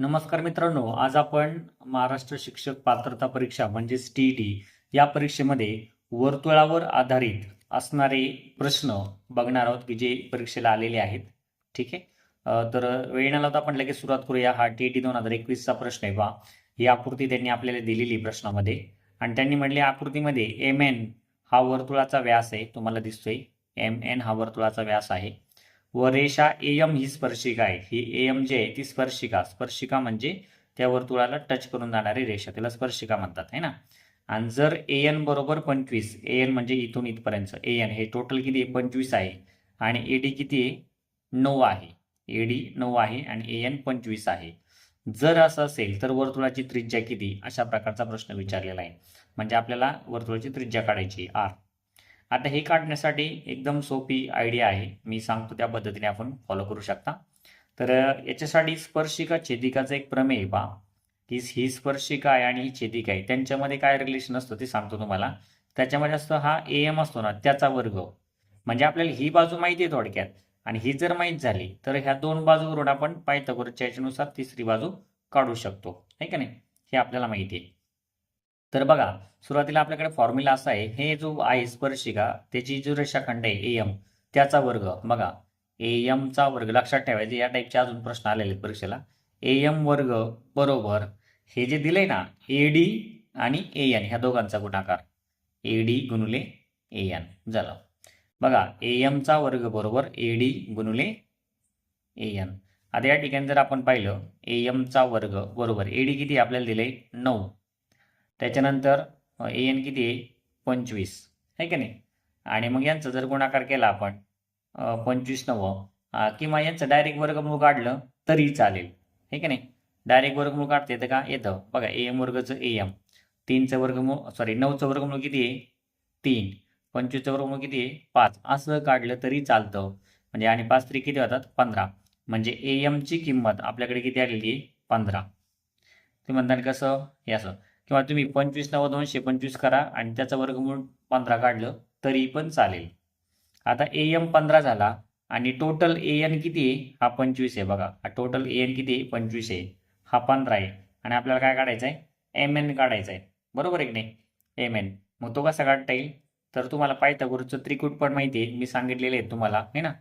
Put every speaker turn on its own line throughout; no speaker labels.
नमस्कार मित्रांनो आज आपण महाराष्ट्र शिक्षक पात्रता परीक्षा म्हणजेच टी डी या परीक्षेमध्ये वर्तुळावर आधारित असणारे प्रश्न बघणार आहोत की जे परीक्षेला आलेले आहेत. ठीक आहे? तर वेळ न लावता आपण लगेच सुरुवात करूया. हा टी डी दोन हजार एकवीसचा प्रश्न आहे बा. ही आकृती त्यांनी आपल्याला दिलेली प्रश्नामध्ये. आणि त्यांनी म्हणले आकृतीमध्ये एम एन हा वर्तुळाचा व्यास आहे. तुम्हाला दिसतोय एम एन हा वर्तुळाचा व्यास आहे. व रेषा एम ही स्पर्शिका आहे. ही एम जी आहे ती स्पर्शिका. स्पर्शिका म्हणजे त्या वर्तुळाला टच करून जाणारी रेषा. त्याला स्पर्शिका म्हणतात आहे ना? आणि जर ए एन बरोबर पंचवीस ए एन म्हणजे इथून इथपर्यंत. ए एन हे टोटल किती आहे? पंचवीस आहे. आणि ए डी किती आहे? नऊ आहे. ए डी नऊ आहे आणि ए एन पंचवीस आहे. जर असं असेल तर वर्तुळाची त्रिज्या किती? अशा प्रकारचा प्रश्न विचारलेला आहे. म्हणजे आपल्याला वर्तुळाची त्रिज्या काढायची आर. आता हे काढण्यासाठी एकदम सोपी आयडिया आहे. मी सांगतो त्या पद्धतीने आपण फॉलो करू शकता. तर याच्यासाठी स्पर्शिका छेदिकाचं एक प्रमेय पहा. की ही स्पर्शिका आहे आणि ही छेदिका आहे. त्यांच्यामध्ये काय रिलेशन असतं ते सांगतो तुम्हाला. त्याच्यामध्ये असतं हा ए एम असतो ना त्याचा वर्ग. म्हणजे आपल्याला ही बाजू माहिती आहे थोडक्यात. आणि ही जर माहीत झाली तर ह्या दोन बाजूवरून आपण पायथागोरसच्या याच्यानुसार तिसरी बाजू काढू शकतो. आहे का नाही? हे आपल्याला माहिती आहे. तर बघा सुरुवातीला आपल्याकडे फॉर्म्युला असा आहे हे जो आहे स्पर्शिका त्याची जो रेषाखंड आहे एम त्याचा वर्ग. बघा एम चा वर्ग लक्षात ठेवायचे या टाईपचे अजून प्रश्न आलेले आहेत परीक्षेला. एम वर्ग बरोबर हे जे दिले ना ए डी आणि ए एन ह्या दोघांचा गुणाकार. ए डी गुणुले ए एन झालं. बघा ए चा वर्ग बरोबर ए डी गुणुले ए एन आता या ठिकाणी जर आपण पाहिलं ए चा वर्ग बरोबर ए डी किती आपल्याला दिले नऊ. त्याच्यानंतर ए एन किती आहे? पंचवीस. आहे की नाही? आणि मग यांचा जर गुणाकार केला आपण पंचवीस नव्वं किंवा यांचं डायरेक्ट वर्गमूळ काढलं तरी चालेल. हे की नाही? डायरेक्ट वर्गमूळ काढता येतं का? येतं. बघा ए एम वर्गचं ए एम. तीनचं वर्गमूळ सॉरी नऊचं वर्गमूळ किती आहे? तीन. पंचवीसचं वर्गमूळ किती आहे? पाच. असं काढलं तरी चालतं. म्हणजे आणि पाच तरी किती होतात? पंधरा. म्हणजे ए एमची किंमत आपल्याकडे किती आलेली आहे? पंधरा. ते म्हणताल कसं? हे असं. किंवा तुम्ही पंचवीस नव्वद दोनशे पंचवीस करा आणि त्याचं वर्गमूळ पंधरा काढलं तरी पण चालेल. आता ए एम पंधरा झाला आणि टोटल ए एन किती आहे? हा पंचवीस आहे बघा. हा टोटल ए एन किती आहे? पंचवीस आहे. हा पंधरा आहे. आणि आपल्याला काय काढायचं आहे? एम एन काढायचं आहे. बरोबर आहे की नाही? एम एन मग तो कसा काढता येईल? तर तुम्हाला पायथागोरचं त्रिकूट पण माहिती आहे. मी सांगितलेले आहे तुम्हाला आहे ना?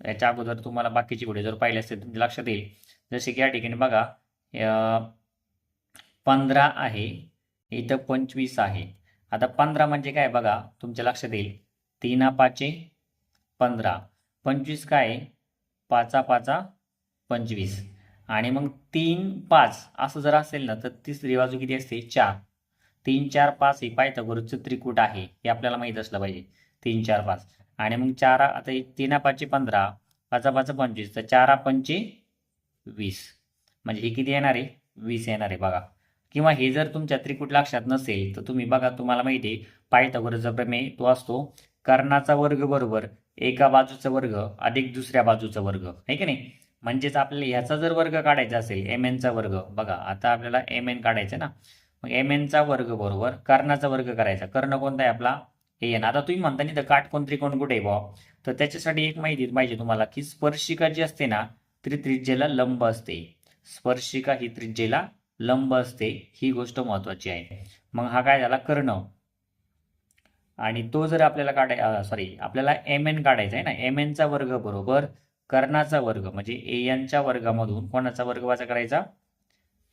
याच्या अगोदर तुम्हाला बाकीची पुढे जर पाहिले असते तुमच्या लक्षात येईल. जसे की या ठिकाणी बघा पंधरा आहे. इथं पंचवीस आहे. आता पंधरा म्हणजे काय? बघा तुमच्या लक्षात येईल. तीना पाचे पंधरा. पंचवीस काय? आहे? पाचा पाचा पंचवीस. आणि मग तीन पाच असं जर असेल ना तर तिसरी बाजू किती असते? चार. तीन चार पाच हे पायथगुरुचं त्रिकूट आहे. हे आपल्याला माहीत असलं पाहिजे. तीन चार पाच. आणि मग चारा आता तीना पाचशे पंधरा पाचा पाच पंचवीस. तर चारा पंचे वीस. म्हणजे हे किती येणार आहे? वीस येणार आहे. बघा. किंवा हे जर तुमच्या त्रिकूट लक्षात नसेल तर तुम्ही बघा तुम्हाला माहिती आहे पायथागोरसचा प्रमेय तो असतो कर्णाचा वर्ग बरोबर एका बाजूचा वर्ग अधिक दुसऱ्या बाजूचा वर्ग आहे की नाही? म्हणजेच आपल्याला ह्याचा जर वर्ग काढायचा असेल एम एनचा वर्ग बघा आता आपल्याला एम एन काढायचं ना? मग एम एनचा वर्ग बरोबर कर्णाचा वर्ग करायचा. कर्ण कोणता आहे आपला? हे एन आता तुम्ही म्हणता नाही तर काटकोण त्रिकोण कुठे आहे बुवा? तर त्याच्यासाठी एक माहिती पाहिजे तुम्हाला की स्पर्शिका जी असते ना ती त्रिज्येला लंब असते. स्पर्शिका ही त्रिज्येला लंब असते ही गोष्ट महत्वाची आहे. मग हा काय झाला? कर्ण आणि तो जर आपल्याला काढाय सॉरी आपल्याला एम एन काढायचा आहे ना? एम एनचा वर्ग बरोबर कर्णाचा वर्ग म्हणजे ए एनच्या वर्गामधून कोणाचा वर्ग वाचा करायचा?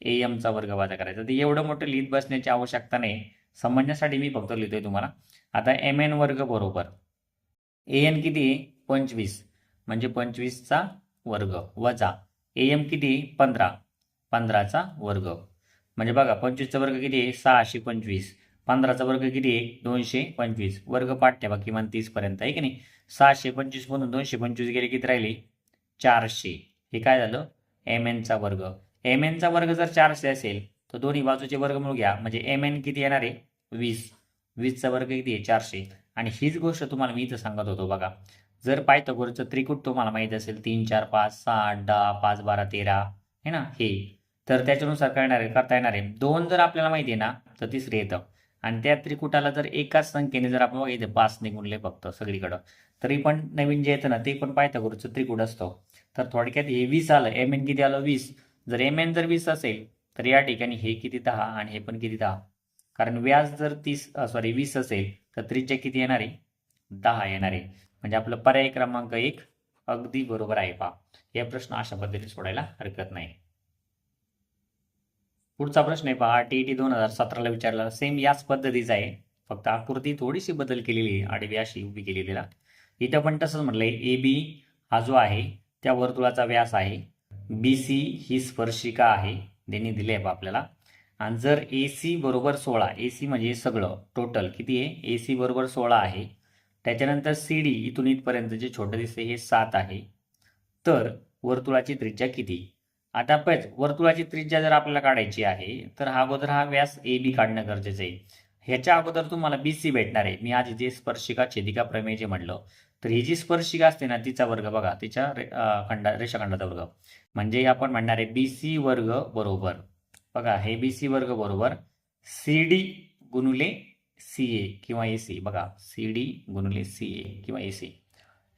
ए एमचा वर्ग वाचा करायचा. तर एवढं मोठं लिहित बसण्याची आवश्यकता नाही. समजण्यासाठी मी फक्त लिहितोय तुम्हाला. आता एम एन वर्ग बरोबर. ए एन किती पंचवीस. म्हणजे पंचवीसचा वर्ग वजा ए एम किती पंधरा. पंधराचा वर्ग. म्हणजे बघा पंचवीसचा वर्ग किती आहे? सहाशे पंचवीस. पंधराचा वर्ग किती आहे? दोनशे पंचवीस. वर्ग पाठ ठेवा किमान तीसपर्यंत आहे की नाही? सहाशे पंचवीसमधून दोनशे पंचवीस गेले किती राहिले? चारशे. हे काय झालं? एम एनचा वर्ग. एम एनचा वर्ग जर चारशे असेल तर दोन्ही बाजूचे वर्ग वर्गमूळ घ्या. म्हणजे एम एन किती येणार आहे? वीस. वीसचा वर्ग किती आहे? चारशे. आणि हीच गोष्ट तुम्हाला मी इथं सांगत होतो बघा. जर पायथगोरचं त्रिकूट तुम्हाला माहीत असेल तीन चार पाच सहा आठ दहा पाच बारा तेरा है ना? हे. तर त्याच्यानुसार करणार आहे करता येणार आहे. दोन जर आपल्याला माहिती आहे ना तर तिसरे येतं. आणि त्या त्रिकुटाला जर एकाच संख्येने जर आपण बघितलं पाच निघूनले फक्त सगळीकडं तरी पण नवीन जे येतं ना ते पण पायथागोरसचं त्रिकूट असतो. तर थोडक्यात हे वीस आलं एम एन किती आलं? वीस. जर एम एन जर वीस असेल तर या ठिकाणी हे किती दहा आणि हे पण किती दहा. कारण व्याज जर तीस सॉरी वीस असेल तर त्रिज्या किती येणार आहे? दहा येणार आहे. म्हणजे आपलं पर्याय क्रमांक एक अगदी बरोबर आहे पा हे प्रश्न अशा पद्धतीने सोडायला हरकत नाही. पुढचा प्रश्न आहे पहा. टी टी दोन हजार सतराला विचारला. सेम याच पद्धतीचा आहे. फक्त आकृती थोडीशी बदल केलेली आहे. आडवी अशी उभी केलेली इथं पण तसंच म्हटलंय. ए बी हा जो आहे त्या वर्तुळाचा व्यास आहे. बी सी ही स्पर्शिका आहे. त्यांनी दिले आहे आपल्याला. आणि जर ए सी बरोबर सोळा ए सी म्हणजे सगळं टोटल किती आहे? ए सी बरोबर सोळा आहे. त्याच्यानंतर सी डी इथून इथपर्यंत जे छोटं दिसते हे सात आहे. तर वर्तुळाची त्रिज्या किती? आता पण वर्तुळाची त्रिज्या जर आपल्याला काढायची आहे तर हा अगोदर हा व्यास ए बी काढणं गरजेचं आहे. ह्याच्या अगोदर तुम्हाला बी सी भेटणार आहे. मी आज जे स्पर्शिका छेदिका प्रमेय जे म्हटलं तर ही जी स्पर्शिका असते ना तिचा वर्ग बघा तिच्या रे खंडा रेषाखंडाचा वर्ग. म्हणजे आपण म्हणणार आहे बी सी वर्ग बरोबर. बघा हे बी सी वर्ग बरोबर सी डी गुणुले सी ए किंवा ए सी बघा सी डी गुणुले सी ए किंवा ए सी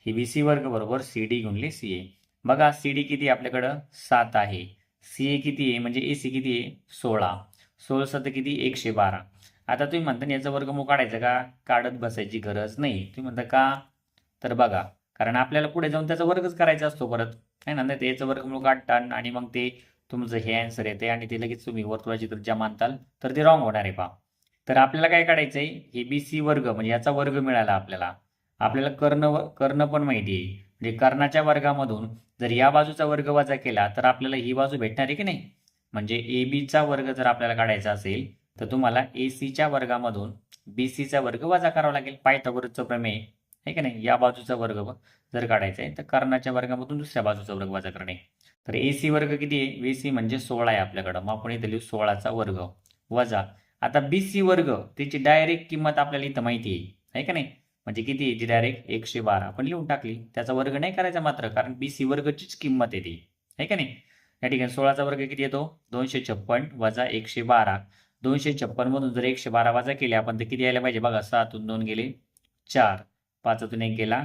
ही बी सी वर्ग बरोबर सी डी गुणले सी ए बघा सी डी किती आहे आपल्याकडं? सात आहे. सी ए किती आहे? म्हणजे ए सी किती आहे? सोळा. सोळा सत किती? एकशे बारा. आता तुम्ही म्हणता ना याचं वर्गमूळ काढायचं का? काढत बसायची गरज नाही. तुम्ही म्हणता का? तर बघा कारण आपल्याला पुढे जाऊन त्याचा वर्गच करायचा असतो परत. आहे ना नाही तर याचं वर्गमूळ काढता आणि मग ते तुमचं हे आन्सर येते आणि ते लगेच तुम्ही वर्तुळाची त्रिज्या मानताल तर ते रॉंग होणार आहे पा तर आपल्याला काय काढायचं आहे हे बी सी वर्ग म्हणजे याचा वर्ग मिळाला आपल्याला. आपल्याला कर्ण व- कर्ण पण माहिती आहे. म्हणजे कर्णाच्या वर्गामधून जर या बाजूचा वर्ग वजा केला तर आपल्याला ही बाजू भेटणार आहे की नाही? म्हणजे ए बीचा वर्ग जर आपल्याला काढायचा असेल तर तुम्हाला ए सीच्या वर्गामधून बी सीचा वर्ग वजा करावा लागेल. पायथागोरसचं प्रमेय आहे की नाही? या बाजूचा वर्ग जर काढायचा आहे तर कर्णाच्या वर्गामधून दुसऱ्या बाजूचा वर्ग वजा करणे. तर ए सी वर्ग किती आहे? बी सी म्हणजे सोळा आहे आपल्याकडं. मग आपण इथे लिहू सोळाचा वर्ग वजा. आता बी सी वर्ग त्याची डायरेक्ट किंमत आपल्याला इथं माहिती आहे आहे का नाही? म्हणजे किती येते डायरेक्ट एकशे बारा. आपण लिहून टाकली. त्याचा वर्ग नाही करायचा मात्र कारण बी सी वर्गचीच किंमत येते आहे का नाही? या ठिकाणी सोळाचा वर्ग किती येतो? दोनशे छप्पन वजा एकशे बारा. दोनशे छप्पन मधून जर एकशे बारा वजा केले आपण तर किती यायला पाहिजे? बघा सहातून दोन गेले चार. पाचातून एक गेला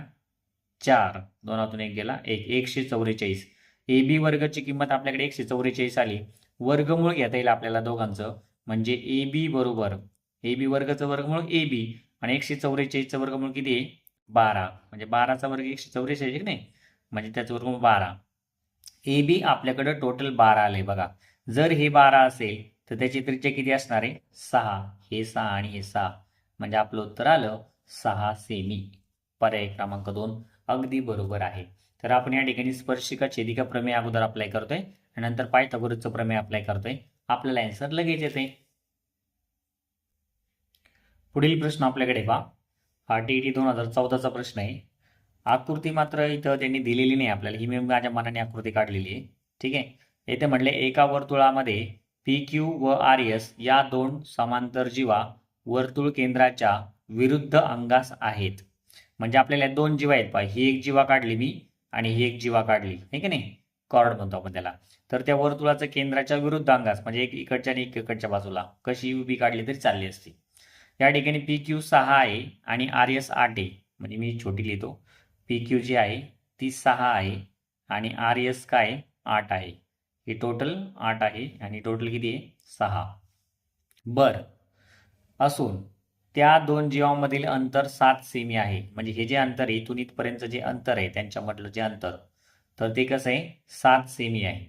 चार. दोनातून एक गेला एक. एकशे चौवेचाळीस. ए बी वर्गची किंमत आपल्याकडे एकशे चौवेचाळीस आली. वर्गमूळ घेता येईल आपल्याला दोघांचं. म्हणजे ए बी बरोबर. ए बी वर्गाचं वर्गमूळ ए बी. आणि एकशे चौवेचाळीसचं वर्गमूळ किती आहे? बारा. म्हणजे बाराचा वर्ग एकशे चौवेचाळीस की नाही? म्हणजे त्याचं वर्गमूळ बारा. ए बी आपल्याकडं टोटल बारा आले बघा. जर हे बारा असेल तर त्याची त्रिज्या किती असणार आहे? सहा. हे सहा आणि हे सहा. म्हणजे आपलं उत्तर आलं सहा सेमी पर्याय क्रमांक दोन अगदी बरोबर आहे. तर आपण या ठिकाणी स्पर्शिका छेदिका प्रमेय अगोदर अप्लाय करतोय आणि नंतर पायथागोरसचं प्रमेय अप्लाय करतोय. आपल्याला आन्सर लगेच येते पुढील प्रश्न आपल्याकडे पहा. हा टी टी दोन हजार चौदाचा प्रश्न आहे. आकृती मात्र इथं त्यांनी दिलेली नाही आपल्याला. ही मी माझ्या मनाने आकृती काढलेली आहे. ठीक आहे? येथे म्हणले एका वर्तुळामध्ये पी क्यू व आर एस या दोन समांतर जीवा वर्तुळ केंद्राच्या विरुद्ध अंगास आहेत. म्हणजे आपल्याला दोन जीवा आहेत पहा. ही एक जीवा काढली मी आणि ही एक जीवा काढली. आहे की नाही? कॉर्ड म्हणतो आपण त्याला. तर त्या वर्तुळाचं केंद्राच्या विरुद्ध अंगास म्हणजे एक इकडच्या आणि एक इकडच्या बाजूला कशी उभी काढली तरी चालली असती. या ठिकाणी पी क्यू सहा आहे आणि आर एस आठ आहे. म्हणजे मी छोटी लिहितो. पी क्यू जी आहे ती सहा आहे आणि आर एस काय? आठ आहे. हे टोटल आठ आहे आणि टोटल किती आहे? सहा. बर. असून त्या दोन जीवामधील अंतर सात सेमी आहे. म्हणजे हे जे अंतर आहे इथून इथपर्यंत जे अंतर आहे त्यांच्यामधलं जे अंतर तर ते कसं आहे? सात सेमी आहे.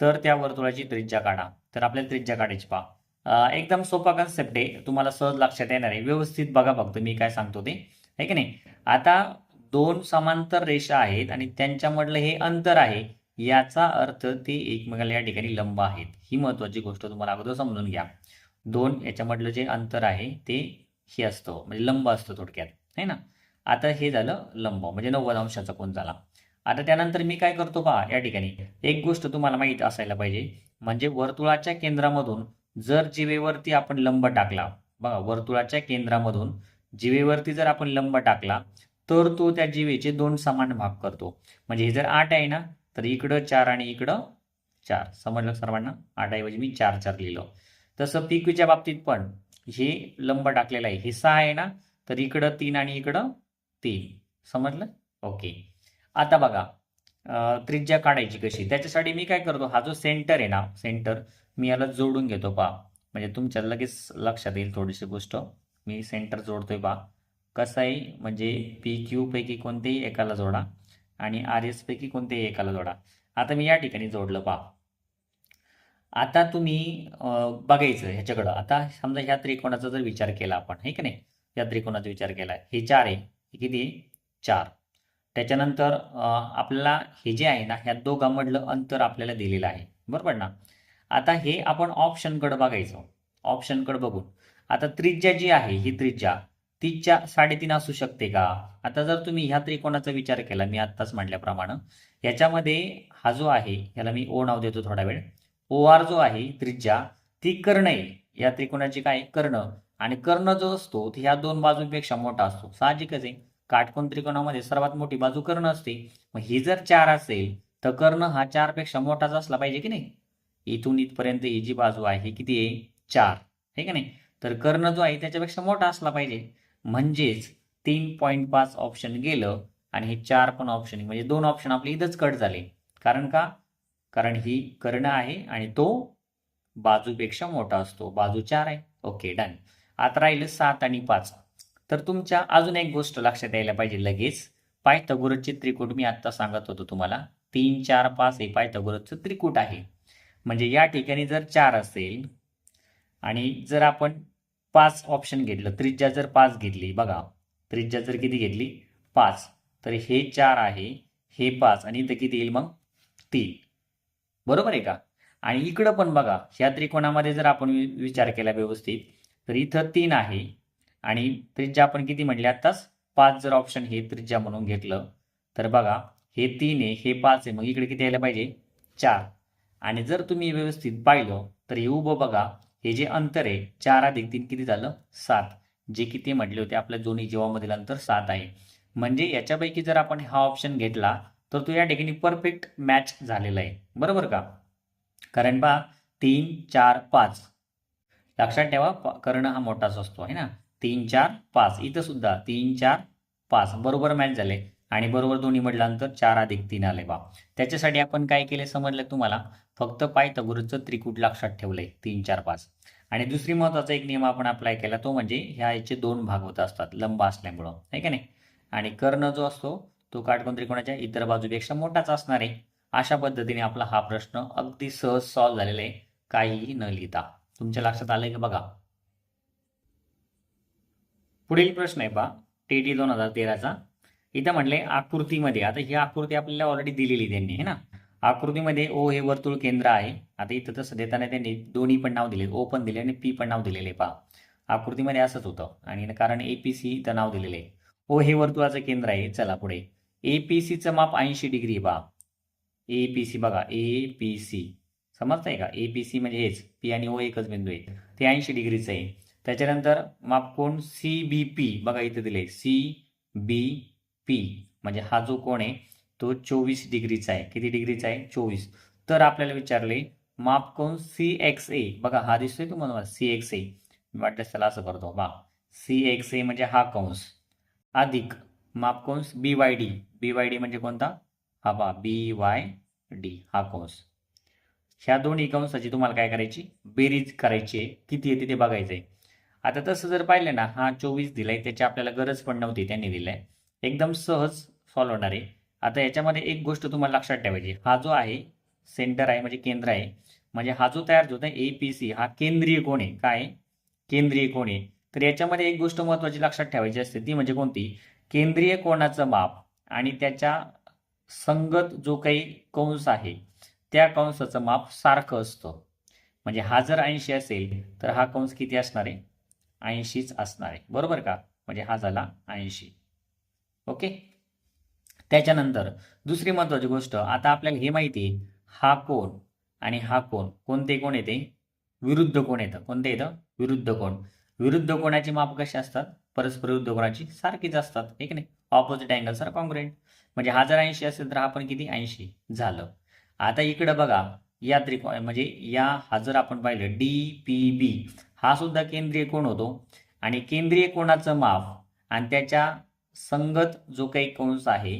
तर त्या वर्तुळाची त्रिज्या काढा. तर आपल्याला त्रिज्या काढायची पहा. एकदम सोपा कन्सेप्ट आहे. तुम्हाला सहज लक्षात येणार आहे. व्यवस्थित बघा फक्त मी काय सांगतो ते. आहे की नाही? आता दोन समांतर रेषा आहेत आणि त्यांच्यामधलं हे अंतर आहे. याचा अर्थ ते एकमेकाला या ठिकाणी लंब आहेत. ही महत्वाची गोष्ट तुम्हाला अगोदर समजून घ्या. दोन याच्यामधलं जे अंतर आहे ते हे असतं. म्हणजे लंब असतं थोडक्यात. आहे ना? आता हे झालं लंब. म्हणजे नव्वद अंशाचा कोण झाला. आता त्यानंतर मी काय करतो पहा या ठिकाणी एक गोष्ट तुम्हाला माहीत असायला पाहिजे. म्हणजे वर्तुळाच्या केंद्रामधून जर जिवेवरती आपण लंब टाकला बघा वर्तुळाच्या केंद्रामधून जिवेवरती जर आपण लंब टाकला तर तो त्या जीवेचे दोन समान भाग करतो. म्हणजे हे जर आठ आहे ना तर इकडं चार आणि इकडं चार. समजलं सर्वांना? आठऐवजी मी चार चार लिहिलं. तसं पिकवीच्या बाबतीत पण हे लंब टाकलेलं आहे. हे सहा आहे ना तर इकडं तीन आणि इकडं तीन. समजलं? ओके. आता बघा त्रिज्या काढायची कशी? त्याच्यासाठी मी काय करतो? हा जो सेंटर आहे ना सेंटर मी याला जोडून घेतो पा म्हणजे तुमच्या लगेच लक्षात येईल थोडीशी गोष्ट. मी सेंटर जोडतोय पा कसं आहे म्हणजे पी क्यू पैकी कोणतेही एकाला जोडा आणि आर एस पैकी कोणतेही एकाला जोडा. आता मी या ठिकाणी जोडलं पा आता तुम्ही बघायचं ह्याच्याकडं. आता समजा ह्या त्रिकोणाचा जर विचार केला आपण हे की नाही? या त्रिकोणाचा विचार केला. हे चार आहे. हे किती चार. त्याच्यानंतर आपल्याला हे जे आहे ना ह्या दोघांमधलं अंतर आपल्याला दिलेलं आहे. बरोबर ना? आता हे आपण ऑप्शनकडे बघायचं. ऑप्शनकडे बघून. आता त्रिज्या जी आहे ही त्रिज्या तीच्या साडेतीन असू शकते का? आता जर तुम्ही ह्या त्रिकोणाचा विचार केला मी आत्ताच म्हटल्याप्रमाणे याच्यामध्ये हा जो आहे ह्याला मी ओ नाव देतो थोडा वेळ. ओ आर जो आहे त्रिज्या ती कर्ण आहे. या त्रिकोणाची काय? कर्ण. आणि कर्ण जो असतो ह्या दोन बाजूंपेक्षा मोठा असतो. साहजिकच आहे. काटकोण त्रिकोणामध्ये सर्वात मोठी बाजू कर्ण असते. मग ही जर चार असेल तर कर्ण हा चारपेक्षा मोठाच असला पाहिजे की नाही? इथून इथपर्यंत ही जी बाजू आहे ही किती आहे? चार. आहे का नाही? तर कर्ण जो आहे त्याच्यापेक्षा मोठा असला पाहिजे. म्हणजेच तीन पॉईंट पाच ऑप्शन गेलं आणि हे चार पण ऑप्शन म्हणजे दोन ऑप्शन आपले इथंच कट झाले. कारण का? कारण ही कर्ण आहे आणि तो बाजूपेक्षा मोठा असतो. बाजू चार आहे. ओके डन आता राहिलं सात आणि पाच. तर तुमच्या अजून एक गोष्ट लक्षात यायला पाहिजे लगेच. पायथागोरसचे त्रिकूट मी आत्ता सांगत होतो तुम्हाला. तीन चार पाच हे पायथागोरसचं त्रिकूट आहे. म्हणजे या ठिकाणी जर चार असेल आणि जर आपण पाच ऑप्शन घेतलं त्रिज्या जर पाच घेतली बघा त्रिज्या जर किती घेतली? पाच. तर हे चार आहे हे पाच आणि इथं किती येईल मग? तीन. बरोबर आहे का? आणि इकडं पण बघा ह्या त्रिकोणामध्ये जर आपण वि- विचार केला व्यवस्थित तर इथं तीन आहे आणि त्रिज्या आपण किती म्हटली? आत्ताच पाच जर ऑप्शन हे त्रिज्या म्हणून घेतलं तर बघा हे तीन आहे हे पाच आहे मग इकडे किती यायला पाहिजे? चार. आणि जर तुम्ही व्यवस्थित पाहिलं तर हे उभं बघा. हे जे अंतर आहे चार अधिक तीन किती झालं? सात. जे किती म्हटले होते आपल्या दोन्ही जीवामधील अंतर सात आहे. म्हणजे याच्यापैकी जर आपण हा ऑप्शन घेतला तर तो या ठिकाणी परफेक्ट मॅच झालेला आहे. बरोबर का? कारण पहा तीन चार पाच. लक्षात ठेवा कर्ण हा मोठाच असतो आहे ना? तीन चार पाच. इथं सुद्धा तीन चार पाच. बरोबर मॅच झाले. आणि बरोबर दोन्ही म्हटल्यानंतर चार अधिक तीन आले बा. त्याच्यासाठी आपण काय केले समजलं तुम्हाला? फक्त पायथागोरसचं त्रिकूट लक्षात ठेवलंय तीन चार पाच. आणि दुसरी महत्त्वाचा एक नियम आपण अप्लाय केला तो म्हणजे ह्या याचे दोन भाग होत असतात लंब असल्यामुळं. आहे का नाही? आणि कर्ण जो असतो तो काटकोन त्रिकोणाच्या इतर बाजूपेक्षा मोठाच असणार आहे. अशा पद्धतीने आपला हा प्रश्न अगदी सहज सॉल्व्ह झालेला आहे. काहीही न लिहिता. तुमच्या लक्षात आलंय का बघा? पुढील प्रश्न आहे पहा. टी टी दोन हजार तेराचा. इथं म्हटले आकृतीमध्ये. आता ही आकृती आपल्याला ऑलरेडी दिलेली त्यांनी है ना? आकृतीमध्ये ओ हे वर्तुळ केंद्र आहे. आता इथं तसं देताना त्यांनी दोन्ही पण नाव दिले. ओ पण दिले आणि पी पण नाव दिलेले पहा. आकृतीमध्ये असंच होतं. आणि कारण ए पी सी इथं नाव दिलेलं आहे. ओ हे वर्तुळाचं केंद्र आहे. चला पुढे. ए पी सीचं माप ऐंशी डिग्री पहा. ए पी सी बघा. ए पी सी समजतंय का? ए पी सी म्हणजे हेच. पी आणि ओ एकच बिंदू आहे. ते ऐंशी डिग्रीचं आहे. त्याच्यानंतर माप कोण? सी बी पी बघा इथं दिले सी बी पी म्हणजे हा जो कोण आहे तो चोवीस डिग्रीचा आहे. किती डिग्रीचा आहे? चोवीस. तर आपल्याला विचारले माप कोण? सी एक्स ए बघा हा दिसतोय तुम्हाला सी एक्स ए मी वाटल्यास त्याला असं करतो. बा सी एक्स ए म्हणजे हा कंस. अधिक माप कंस B Y D B Y D म्हणजे कोणता? हा बा बी वाय डी हा कंस. ह्या दोन्ही कंसाची तुम्हाला काय करायची? बेरीज करायची आहे. किती येते ते बघायचं आहे आता तसं जर पाहिलं ना हा चोवीस दिलाय त्याची आपल्याला गरज पण नव्हती त्यांनी दिलाय. एकदम सहज सॉल्व होणार आहे. आता याच्यामध्ये एक गोष्ट तुम्हाला लक्षात ठेवायची. हा जो आहे सेंटर आहे म्हणजे केंद्र आहे म्हणजे हा जो तयार होता ए पी सी हा केंद्रीय कोण आहे? काय? केंद्रीय कोण आहे? तर याच्यामध्ये एक गोष्ट महत्वाची लक्षात ठेवायची असते ती म्हणजे कोणती? केंद्रीय कोणाचं माप आणि त्याच्या संगत जो काही कंस आहे त्या कंसाचं माप सारखं असतं. म्हणजे हा जर ऐंशी असेल तर हा कंस किती असणार आहे? ऐंशीच असणार आहे. बरोबर का? म्हणजे हा झाला ऐंशी. ओके? त्याच्यानंतर दुसरी महत्वाची गोष्ट आता आपल्याला हे माहिती आहे हा कोण आणि हा कोण कोणते कोण येते? विरुद्ध कोण येतं? कोणते येतं? विरुद्ध कोण. विरुद्ध कोणाची माप कशी असतात? परस्पर विरुद्ध कोणाची? सारखीच असतात एक नाही. ऑपोजिट अँगल सर कॉन्ग्रेंट म्हणजे हा जर ऐंशी असेल तर हा पण किती? ऐंशी झालं. आता इकडं बघा या त्रिकोण म्हणजे या हा जर आपण पाहिलं डी पी बी हा सुद्धा केंद्रीय कोण होतो? आणि केंद्रीय कोणाचं माप आणि त्याच्या संगत जो काही कंस आहे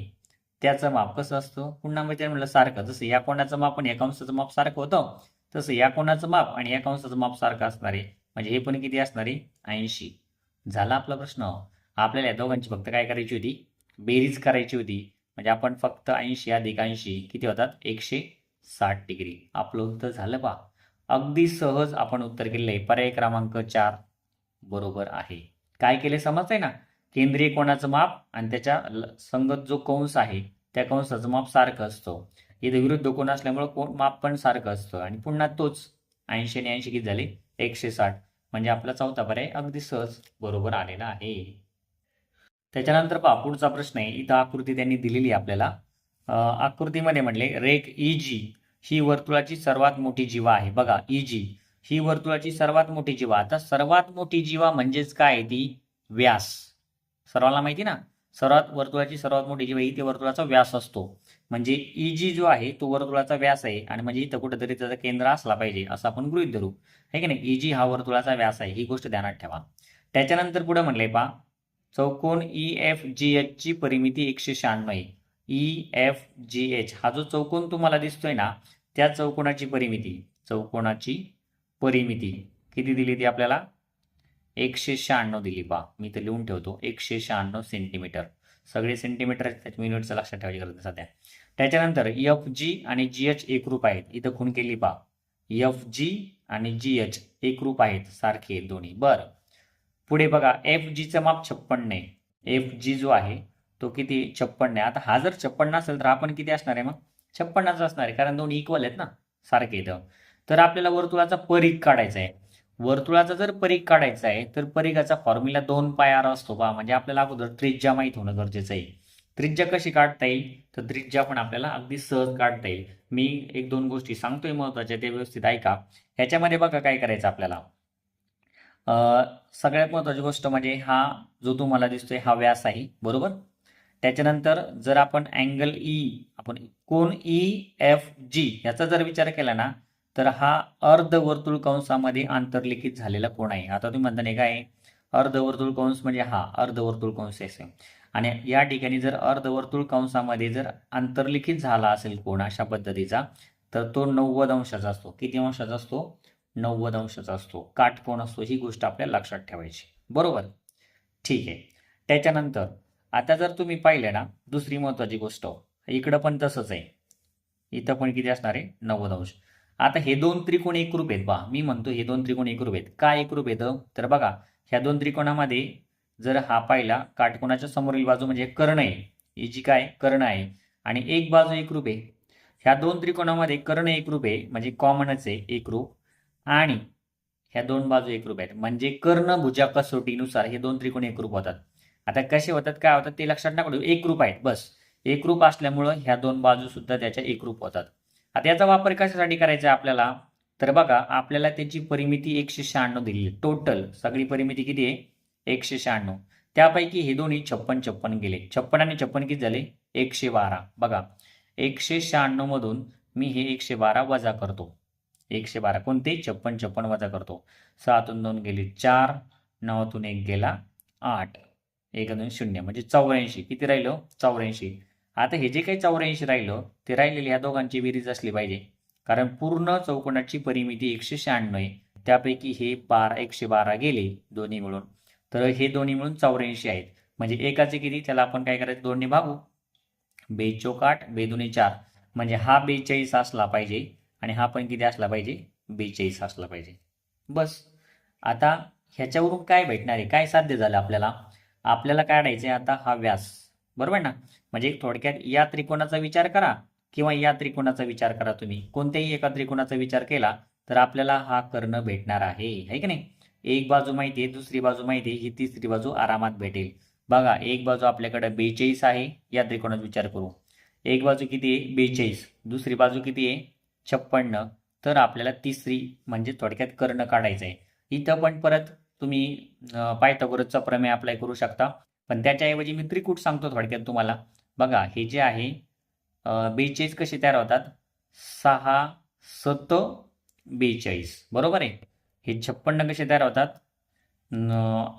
त्याचं माप कसं असतं? पुन्हा त्याने म्हटलं सारखं. जसं या कोणाचं माप आणि या कंसाचं माप सारखं होतं तसं या कोणाचं माप आणि या कंसाचं माप सारखं असणार आहे. म्हणजे हे पण किती असणार आहे? ऐंशी. झाला आपला प्रश्न? आपल्याला या दोघांची फक्त काय करायची होती? बेरीज करायची होती. म्हणजे आपण फक्त ऐंशी अधिक ऐंशी किती होतात? एकशे साठ डिग्री. आपलं उत्तर झालं पा अगदी सहज आपण उत्तर केलेलं आहे. पर्याय क्रमांक चार बरोबर आहे. काय केले समजतंय ना? केंद्रीय कोणाचं माप आणि त्याच्या संगत जो कंस आहे त्या कंसाचं माप सारखं असतो. इथं विरुद्ध कोण असल्यामुळं कोण माप पण सारखं असतं. आणि पुन्हा तोच ऐंशी आणि ऐंशी किती झाले? एकशे साठ. म्हणजे आपला चौथा पर्याय अगदी सहज बरोबर आलेला आहे. त्याच्यानंतर पहा पुढचा प्रश्न आहे. इथं आकृती त्यांनी दिलेली आहे आपल्याला. आकृतीमध्ये म्हणले रेख ई जी ही वर्तुळाची सर्वात मोठी जीवा आहे. बघा ई जी ही वर्तुळाची सर्वात मोठी जीवा. आता सर्वात मोठी जीवा म्हणजेच काय ती? व्यास. सर्वांना माहिती ना? सर्वात वर्तुळाची सर्वात मोठी जी ही ते वर्तुळाचा व्यास असतो. म्हणजे ई जी जो आहे तो वर्तुळाचा व्यास आहे आणि म्हणजे इथं कुठेतरी त्याचा केंद्र असला पाहिजे असं आपण गृहित धरू. आहे की नाही? ई जी हा वर्तुळाचा व्यास आहे ही गोष्ट ध्यानात ठेवा. त्याच्यानंतर पुढे म्हणले पा चौकोन ई एफ जी एच ची परिमिती एकशे शहाण्णव आहे. ई एफ जी एच हा जो चौकोन तुम्हाला दिसतोय ना त्या चौकोनाची परिमिती चौकोनाची परिमिती. किती दिली ती आपल्याला? एकशे शहाण्णव दिली बा. मी तर लिहून ठेवतो. एकशे शहाण्णव सेंटीमीटर सगळे सेंटीमीटर आहेत त्याच्या युनिटचं लक्षात ठेवायची गरज सध्या. त्याच्यानंतर एफ जी आणि जी एच एकरूप आहेत. इथं खून केली बा. एफ जी आणि जी एच एकरूप आहेत. सारखे दोन्ही. बरं. पुढे बघा. एफ जीचं माप छप्पन्न आहे. एफ जी जो आहे तो किती छप्पन्न आहे? आता हा जर छप्पन्न असेल तर आपण किती असणार आहे मग? छप्पन्नाच असणार आहे. कारण दोन्ही इक्वल आहेत ना. सारखे इथं तर आपल्याला वर्तुळाचा परीघ काढायचा आहे. वर्तुळाचा जर परीघ काढायचा आहे तर परीघाचा फॉर्म्युला दोन पाय आर असतो बा. म्हणजे आपल्याला अगोदर त्रिज्या माहीत होणं गरजेचं आहे. त्रिज्या कशी काढता येईल? तर त्रिज्या पण आपल्याला अगदी सहज काढता येईल. मी एक दोन गोष्टी सांगतोय महत्त्वाच्या ते व्यवस्थित ऐका. ह्याच्यामध्ये बघा काय करायचं आपल्याला. सगळ्यात महत्वाची गोष्ट म्हणजे हा जो तुम्हाला दिसतोय हा व्यास आहे. बरोबर? त्याच्यानंतर जर आपण अँगल ई e, आपण कोण ई एफ जी याचा जर विचार केला ना तर हा अर्धवर्तुळ कंसामध्ये आंतरलिखित झालेला कोण आहे. आता तुम्ही म्हणता नाही काय अर्धवर्तुळ कंस म्हणजे हा अर्धवर्तुळ कंस असेल आणि या ठिकाणी जर अर्धवर्तुळ कंसामध्ये जर आंतरलिखित झाला असेल कोण अशा पद्धतीचा तर तो नव्वद अंशाचा असतो. किती अंशाचा असतो? नव्वद अंशाचा असतो. काटकोण असतो ही गोष्ट आपल्याला लक्षात ठेवायची. बरोबर? ठीक आहे. त्याच्यानंतर आता जर तुम्ही पाहिलं ना दुसरी महत्वाची गोष्ट इकडं पण तसंच आहे. इथं पण किती असणार आहे? नव्वद अंश. आता हे दोन त्रिकोण एकरूप आहेत बा मी म्हणतो हे दोन त्रिकोण एकरूप आहेत का एकरूप येतं तर बघा ह्या दोन त्रिकोणामध्ये जर हा पाहिला काटकोणाच्या समोरील बाजू म्हणजे कर्ण आहे ही जी काय कर्ण आहे आणि एक बाजू एकरूप आहे ह्या दोन त्रिकोणामध्ये कर्ण एकरूप आहे म्हणजे कॉमनच आहे एकरूप आणि ह्या दोन बाजू एकरूप आहेत म्हणजे कर्ण भुजा कसोटीनुसार हे दोन त्रिकोण एकरूप होतात आता कसे होतात काय होतात ते लक्षात नका एकरूप आहेत बस एकरूप असल्यामुळं ह्या दोन बाजू सुद्धा त्याच्या एकरूप होतात आता याचा वापर कशासाठी करायचा आहे आपल्याला? तर बघा आपल्याला त्याची परिमिती एकशे शहाण्णव दिली टोटल सगळी परिमिती किती आहे? एकशे शहाण्णव. त्यापैकी हे दोन्ही छप्पन छप्पन गेले. छप्पन आणि छप्पन किती झाले? एकशे बारा. बघा एकशे शहाण्णव मधून मी हे एकशे बारा वजा करतो. एकशे बारा. कोणते? छप्पन छप्पन वजा करतो. सहातून दोन गेले चार नवातून एक गेला आठ. एक दोन शून्य. म्हणजे चौऱ्याऐंशी. किती राहिलं? चौऱ्याऐंशी. आता हे जे काही चौऱ्याऐंशी राहिलं ते राहिलेले ह्या दोघांची बेरीज असली पाहिजे. कारण पूर्ण चौकोनाची परिमिती एकशे शहाण्णव आहे. त्यापैकी हे बारा एकशे बारा गेले दोन्ही मिळून. तर हे दोन्ही मिळून चौऱ्याऐंशी आहेत. म्हणजे एकाचे किती? त्याला आपण काय करायचं? दोन्ही भागू. बेचोक आठ बेदुने चार. म्हणजे हा बेचाळीस असला पाहिजे आणि हा पण किती असला पाहिजे? बेचाळीस असला पाहिजे. बस. आता ह्याच्यावरून काय भेटणार आहे? काय साध्य झालं आपल्याला? आपल्याला काढायचे आता हा व्यास. बरोबर ना? म्हणजे थोडक्यात या त्रिकोणाचा विचार करा किंवा या त्रिकोणाचा विचार करा तुम्ही. कोणत्याही एका त्रिकोणाचा विचार केला तर आपल्याला हा कर्ण भेटणार आहे. है की नाही? एक बाजू माहिती आहे दुसरी बाजू माहिती आहे ही तिसरी बाजू आरामात भेटेल. बघा एक बाजू आपल्याकडे बेचाळीस आहे या त्रिकोणाचा विचार करू. एक बाजू किती आहे? बेचाळीस. दुसरी बाजू किती आहे? छप्पन्न. तर आपल्याला तिसरी म्हणजे थोडक्यात कर्ण काढायचं आहे इथं पण परत तुम्ही पायथागोरसचा प्रमेय अप्लाय करू शकता. पण त्याच्याऐवजी मी त्रिकूट सांगतो थोडक्यात तुम्हाला. बघा हे जे आहे बेचाळीस कसे तयार होतात? सहा सत बेचाळीस. बरोबर आहे? हे छप्पन्न कसे तयार होतात?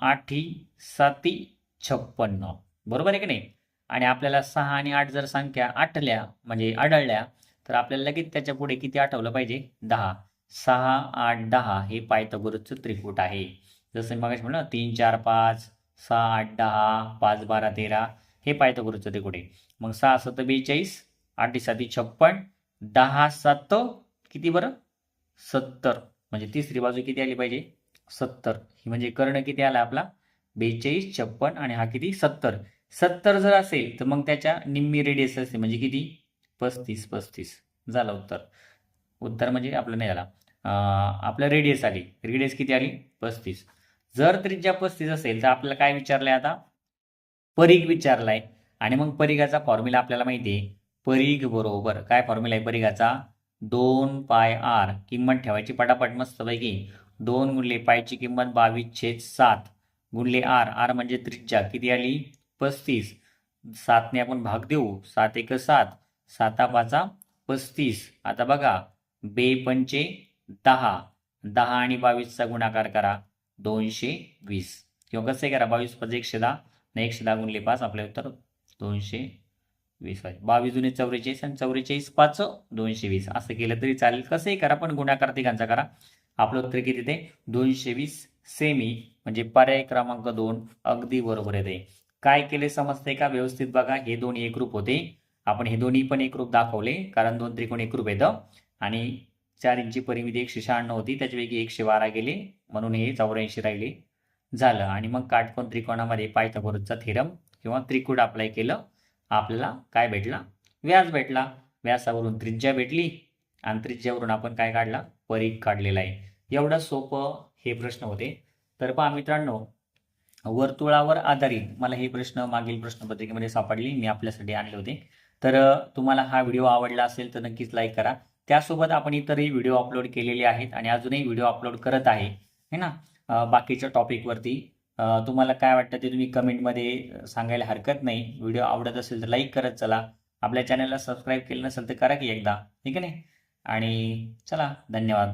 आठी साती छप्पन्न. बरोबर आहे की नाही? आणि आपल्याला सहा आणि आठ जर संख्या आठल्या म्हणजे आढळल्या तर आपल्याला लगेच त्याच्या पुढे किती आठवलं पाहिजे? दहा. सहा आठ दहा हे पायथागोरसचं त्रिकूट आहे. जसं मी म्हणलं तीन चार पाच सहा आठ दहा पाच बारा तेरा हे पाहायचं करूचं ते कुठे मग सहा सत बेचाळीस आठ साती छप्पन दहा सात किती बरं? सत्तर. म्हणजे तिसरी बाजू किती आली पाहिजे? सत्तर. ही म्हणजे कर्ण किती आला आपला? बेचाळीस छप्पन आणि हा किती? सत्तर. सत्तर जर असेल तर मग त्याच्या निम्मी रेडियस असते. म्हणजे किती? पस्तीस पस्तीस. झालं उत्तर. उत्तर म्हणजे आपलं नाही झाला. आपलं रेडियस आली. रेडियस किती आली? पस्तीस. जर त्रिज्या पस्तीस असेल तर आपल्याला काय विचारलंय आता? परीघ विचारलाय. आणि मग परिघाचा फॉर्म्युला आपल्याला माहिती आहे परीघ बरोबर. काय फॉर्म्युला आहे परीघाचा? दोन पाय आर. किंमत ठेवायची पटापट मस्तपैकी. दोन गुणले पायची किंमत बावीस छेद सात. गुणले आर. आर म्हणजे त्रिज्या. किती आली? पस्तीस. सातने आपण भाग देऊ. सात एक सात. साता पाचा पस्तीस. आता बघा. बे पंचे दहा. दहा आणि बावीसचा गुणाकार करा. दोनशे वीस. किंवा कसं आहे करा बावीस पाच एकशे दहा नाही एकशे दहा गुणले पाच आपले उत्तर दोनशे वीस पाहिजे. बावीस जुने चौवेचाळीस आणि चौवेचाळीस पाच दोनशे वीस. असं केलं तरी चालेल. कसंही करा पण गुणाकार तिघांचा करा. आपलं उत्तर किती ते दोनशे वीस. सेमी म्हणजे पर्याय क्रमांक दोन अगदी बरोबर येते. काय केले समजते का? व्यवस्थित बघा. हे दोन एकरूप होते. आपण हे दोन्ही पण एकरूप दाखवले कारण दोन त्रिकोण एकरूप येतं. आणि चार इंची परिमिती एकशे शहाण्णव होती त्याच्यापैकी एकशे बारा गेले म्हणून हे चौऱ्याऐंशी राहिले. झालं. आणि मग काटकोन त्रिकोणामध्ये पायथागोरसचा थेरम किंवा त्रिकूट अप्लाय केलं. आपल्याला काय भेटला? व्यास भेटला. व्यासावरून त्रिज्या भेटली. आणि त्रिज्यावरून आपण काय काढला? परीख काढलेला आहे. एवढं सोपं हे प्रश्न होते. तर पहा मित्रांनो वर्तुळावर आधारित मला हे प्रश्न मागील प्रश्नपत्रिकेमध्ये सापडले. मी आपल्यासाठी आणले होते. तर तुम्हाला हा व्हिडिओ आवडला असेल तर नक्कीच लाईक करा. त्यासोबत आपण इतरही व्हिडिओ अपलोड केलेले आहेत आणि अजूनही व्हिडिओ अपलोड करत आहे है ना? बाकीच्या टॉपिकवरती तुम्हाला काय वाटतं ते तुम्ही कमेंटमध्ये सांगायला हरकत नाही. व्हिडिओ आवडत असेल तर लाईक करत चला. आपल्या चॅनलला सबस्क्राईब केलं नसेल तर करा की एकदा. ठीक आहे नाही? आणि चला धन्यवाद.